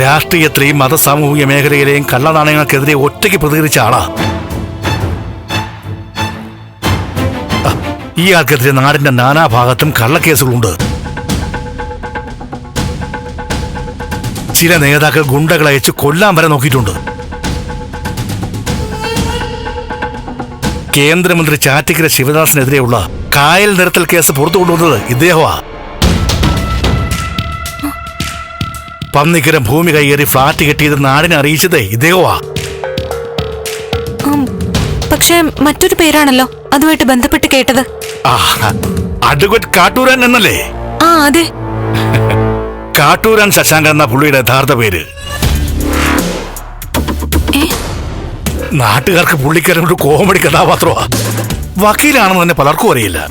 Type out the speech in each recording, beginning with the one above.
രാഷ്ട്രീയത്തിലെയും മതസാമൂഹിക മേഖലയിലെയും കള്ളനാണയങ്ങൾക്കെതിരെ ഒറ്റയ്ക്ക് പ്രതികരിച്ച ആളാ. ഈ ആൾക്കെതിരെ നാടിന്റെ നാനാഭാഗത്തും കള്ളക്കേസുകളുണ്ട്. ചില നേതാക്കൾ ഗുണ്ടകളെ അയച്ച് കൊല്ലാൻ വരെ നോക്കിയിട്ടുണ്ട്. കേന്ദ്രമന്ത്രി ചാറ്റിക്കര ശിവദാസിനെതിരെയുള്ള കായൽ നിരത്തൽ കേസ് പുറത്തു കൊണ്ടുവന്നത് ഇദ്ദേഹമാ. പന്നിക്കരം ഭൂമി കൈയേറി ഫ്ളാറ്റ് കെട്ടിയത് നാടിനെ അറിയിച്ചത് ഇദ്ദേഹമാ പക്ഷേ മറ്റൊരു പേരാണല്ലോ അതുമായിട്ട് ബന്ധപ്പെട്ട് കേട്ടത്. അഡ്വക്കേറ്റ് കാട്ടൂരാൻ എന്നല്ലേ? ആ അതെ. കാട്ടൂരാൻ ശശാങ്കൻ എന്ന പുള്ളിയുടെ യഥാർത്ഥ പേര്. നാട്ടുകാർക്ക് പുള്ളിക്കാരൻ ഒരു കോമഡി കഥാപാത്രമാ. വക്കീലാണെന്ന് തന്നെ പലർക്കും അറിയില്ല.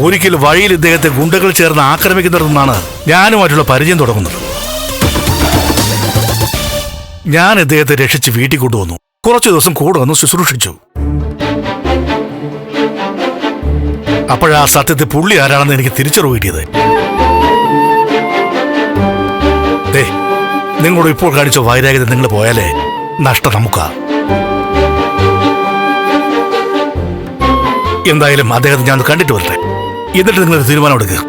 ഒരിക്കൽ വഴിയിൽ ഇദ്ദേഹത്തെ ഗുണ്ടകൾ ചേർന്ന് ആക്രമിക്കുന്നിടത്തുനിന്നാണ് ഞാനുമായിട്ടുള്ള പരിചയം തുടങ്ങുന്നത്. ഞാൻ ഇദ്ദേഹത്തെ രക്ഷിച്ച് വീട്ടിൽ കൊണ്ടുവന്നു. കുറച്ചു ദിവസം കൂടെ വന്ന് ശുശ്രൂഷിച്ചു. അപ്പോഴാ സത്യത്തെ പുള്ളി ആരാണെന്ന് എനിക്ക് തിരിച്ചറിവ് കിട്ടിയത്. നിങ്ങളോട് ഇപ്പോൾ കാണിച്ച വൈരാഗ്യത നിങ്ങൾ പോയാലേ നഷ്ടം നമുക്കാ. എന്തായാലും അദ്ദേഹത്തെ ഞാൻ കണ്ടിട്ട് വരട്ടെ. എന്നിട്ട് നിങ്ങളൊരു തീരുമാനം എടുക്കുക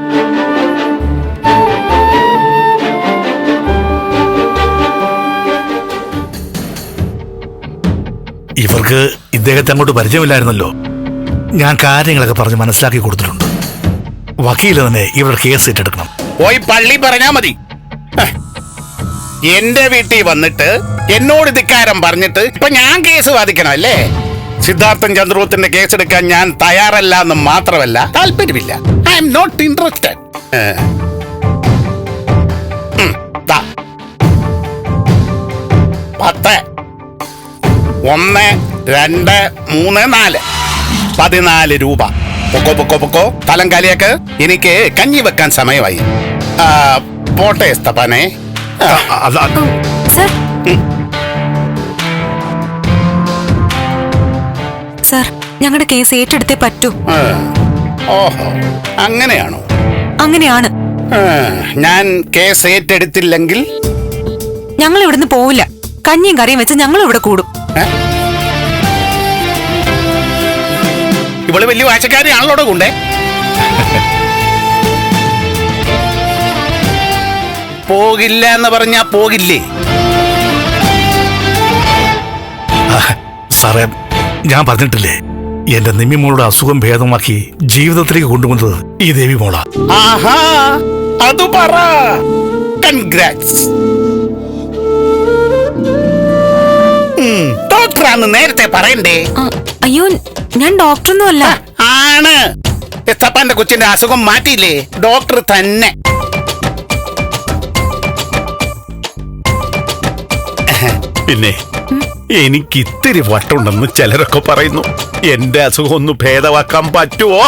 ഇവർക്ക് ഇദ്ദേഹത്തെ അങ്ങോട്ട് പരിചയമില്ലായിരുന്നല്ലോ. ഞാൻ കാര്യങ്ങളൊക്കെ പറഞ്ഞ് മനസ്സിലാക്കി കൊടുത്തിട്ടുണ്ട്. വക്കീൽ തന്നെ ഇവരുടെ കേസ് ഏറ്റെടുക്കണം. പോയി പള്ളി പറഞ്ഞാ മതി. എന്റെ വീട്ടിൽ വന്നിട്ട് എന്നോട് ധിക്കാരം പറഞ്ഞിട്ട് ഇപ്പൊ ഞാൻ കേസ് വാദിക്കണം അല്ലേ? സിദ്ധാർത്ഥൻ ചന്ദ്രൂത്തിന്റെ കേസ് എടുക്കാൻ ഞാൻ തയ്യാറല്ല എന്ന് മാത്രമല്ല താല്പര്യമില്ല. ഐ എം നോട്ട് ഇൻട്രസ്റ്റഡ് പത്ത് ഒന്ന് രണ്ട് മൂന്ന് നാല്. പതിനാല് രൂപ. പൊക്കോ പൊക്കോ പൊക്കോ. തലം കാലിയാക്ക്. എനിക്ക് കഞ്ഞി വെക്കാൻ സമയമായി. പോട്ടെ സ്തപ്പാനെ. അത് സർ ഞങ്ങളുടെ കേസ് ഏറ്റെടുത്തേ പറ്റൂ. ഓഹോ അങ്ങനെയാണോ? അങ്ങനെയാണ്. ഞാൻ കേസ് ഏറ്റെടുത്തില്ലെങ്കിൽ? ഞങ്ങൾ ഇവിടുന്ന് പോവില്ല. കഞ്ഞിയും കറിയും വെച്ച് ഞങ്ങൾ ഇവിടെ കൂടും? ഇവൾ വലിയ വാശക്കാരിയാണല്ലോ കൊണ്ടേ പോകില്ല എന്ന് പറഞ്ഞാ പോകില്ലേ? സാറേ ഞാൻ പറഞ്ഞിട്ടില്ലേ? എന്റെ നിമ്മിമോളുടെ അസുഖം ഭേദമാക്കി ജീവിതത്തിലേക്ക് കൊണ്ടുവന്നത് ഈ ദേവി മോള. ആഹാ അത് പറ. കൺഗ്രാറ്റ്സ് ഡോക്ടറാന്ന് നേരത്തെ പറയണ്ടേ? അയ്യോ ഞാൻ ഡോക്ടറൊന്നും അല്ല. ആണ്. എസ്തപ്പാന്റെ കൊച്ചിന്റെ അസുഖം മാറ്റിയില്ലേ? ഡോക്ടർ തന്നെ. പിന്നെ? എനിക്ക് ഇത്തിരി വട്ടുണ്ടെന്ന് ചിലരൊക്കെ പറയുന്നു. എന്റെ അസുഖം ഒന്ന് ഭേദമാക്കാൻ പറ്റുമോ